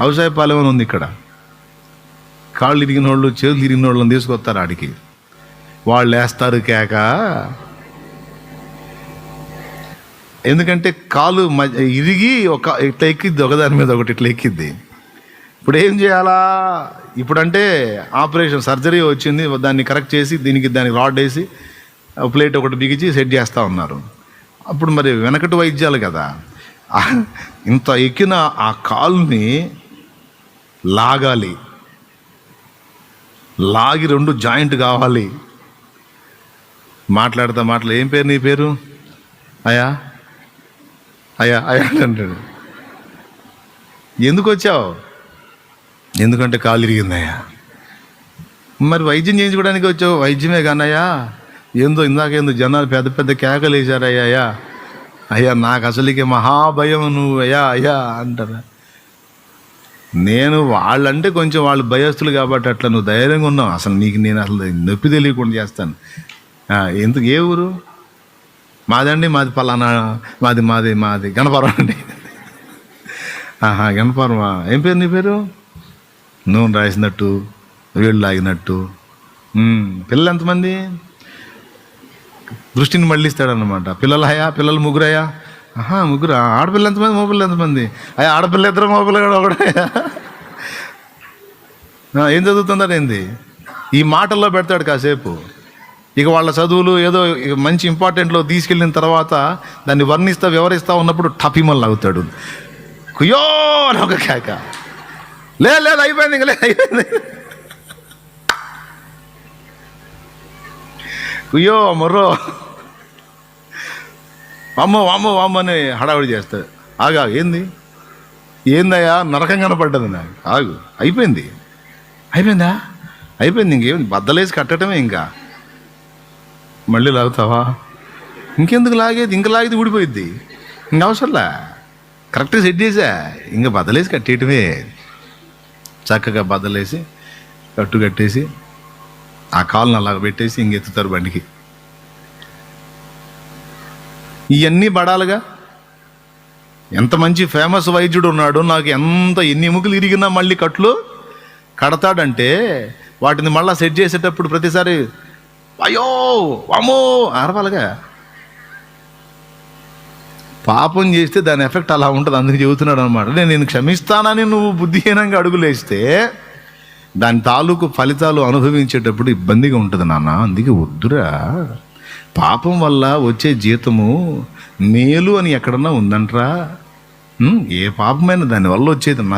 అవసాయపాలెం అని ఉంది ఇక్కడ. కాళ్ళు ఇరిగిన వాళ్ళు చేతులు ఇరిగిన వాళ్ళని తీసుకొస్తారు ఆడికి. వాళ్ళు వేస్తారు కేక. ఎందుకంటే కాలు ఇరిగి ఒక ఇట్లా ఎక్కిద్ది ఒకదాని మీద ఒకటి ఇట్లా ఎక్కిద్ది. ఇప్పుడు ఏం చేయాలా? ఇప్పుడంటే ఆపరేషన్ సర్జరీ వచ్చింది దాన్ని కరెక్ట్ చేసి దీనికి దానికి రాడ్ వేసి ప్లేట్ ఒకటి బిగించి సెట్ చేస్తూ ఉన్నారు. అప్పుడు మరి వెనకటి వైద్యాలు కదా. ఇంత ఎక్కిన ఆ కాలుని లాగాలి. లాగి రెండు జాయింట్ కావాలి. మాట్లాడతా మాటలు ఏం పేరు నీ పేరు? అయా అయ్యా అయ్యా అంటాడు. ఎందుకు వచ్చావు? ఎందుకంటే కాలు ఇరిగిందయ్యా మరి వైద్యం చేయించుకోవడానికి వచ్చావు? వైద్యమే కానయ్యా. ఏందో ఇందాకేందో జనాలు పెద్ద పెద్ద కేకలు వేశారయ్యా అయ్యా. అయ్యా నాకు అసలుకి మహాభయం నువ్వు అయ్యా అయ్యా అంటారా. నేను వాళ్ళంటే కొంచెం వాళ్ళు భయస్తులు కాబట్టి అట్లా నువ్వు ధైర్యంగా ఉన్నావు. అసలు నీకు నేను అసలు నొప్పి తెలియకుండా చేస్తాను. ఎందుకు? ఏ ఊరు? మాదండి మాది పలానా మాది మాది మాది గణపరం అండి. ఆహా గణపరమా ఏం పేరు నీ పేరు? నూనె రాసినట్టు వేళ్ళు లాగినట్టు. పిల్లలు ఎంతమంది? దృష్టిని మళ్ళిస్తాడనమాట పిల్లలు అయ్యా పిల్లలు ముగ్గురయ్యా? ఆహా ముగ్గురు? ఆడపిల్ల ఎంతమంది? మగపిల్ల ఎంతమంది? అయ్యా ఆడపిల్ల ఇద్దరు మగపిల్ల కూడా ఒకడయ్యా ఏం చదువుతుందని ఏంది? ఈ మాటల్లో పెడతాడు కాసేపు. ఇక వాళ్ళ చదువులు ఏదో ఇక మంచి ఇంపార్టెంట్లో తీసుకెళ్ళిన తర్వాత దాన్ని వర్ణిస్తా వివరిస్తా ఉన్నప్పుడు టపిమల్ అవుతాడు కుయ్యో అని ఒక కేక. లే లేదు అయిపోయింది ఇంక లేదు అయిపోయింది. కుయ్యో మొర్రో. అమ్మో అమ్మో అమ్మ అని హడావిడి చేస్తాడు. ఆగా ఏంది? ఏందయ్యా? నరకం కనపడ్డది నాకు. ఆగు అయిపోయింది. అయిపోయిందా? అయిపోయింది ఇంకేం బద్దలేసి కట్టడమే ఇంకా. మళ్ళీ లాగుతావా? ఇంకెందుకు లాగేది? ఇంక లాగేది ఊడిపోయిద్ది. ఇంక అవసరంలా? కరెక్ట్గా సెట్ చేసా? ఇంకా బద్దలేసి కట్టేయటమే. చక్కగా బద్దలేసి కట్టు కట్టేసి ఆ కాలుని అలాగ పెట్టేసి ఇంకెత్తుతారు బండికి. ఇవన్నీ పడాలిగా. ఎంత మంచి ఫేమస్ వైద్యుడు ఉన్నాడు నాకు ఎంత ఎన్ని ఎముకలు ఇరిగినా మళ్ళీ కట్లు కడతాడంటే వాటిని మళ్ళీ సెట్ చేసేటప్పుడు ప్రతిసారి అయ్యో అమ్మో అరవాలిగా పాపం చేస్తే దాని ఎఫెక్ట్ అలా ఉంటుంది అందుకు చెబుతున్నాడు అనమాట నేను నేను క్షమిస్తానని నువ్వు బుద్ధిహీనంగా అడుగులేస్తే దాని తాలూకు ఫలితాలు అనుభవించేటప్పుడు ఇబ్బందిగా ఉంటుంది నాన్న అందుకే వద్దురా. పాపం వల్ల వచ్చే జీతము మేలు అని ఎక్కడన్నా ఉందంట్రా? ఏ పాపమైనా దానివల్ల వచ్చేది నష్టం.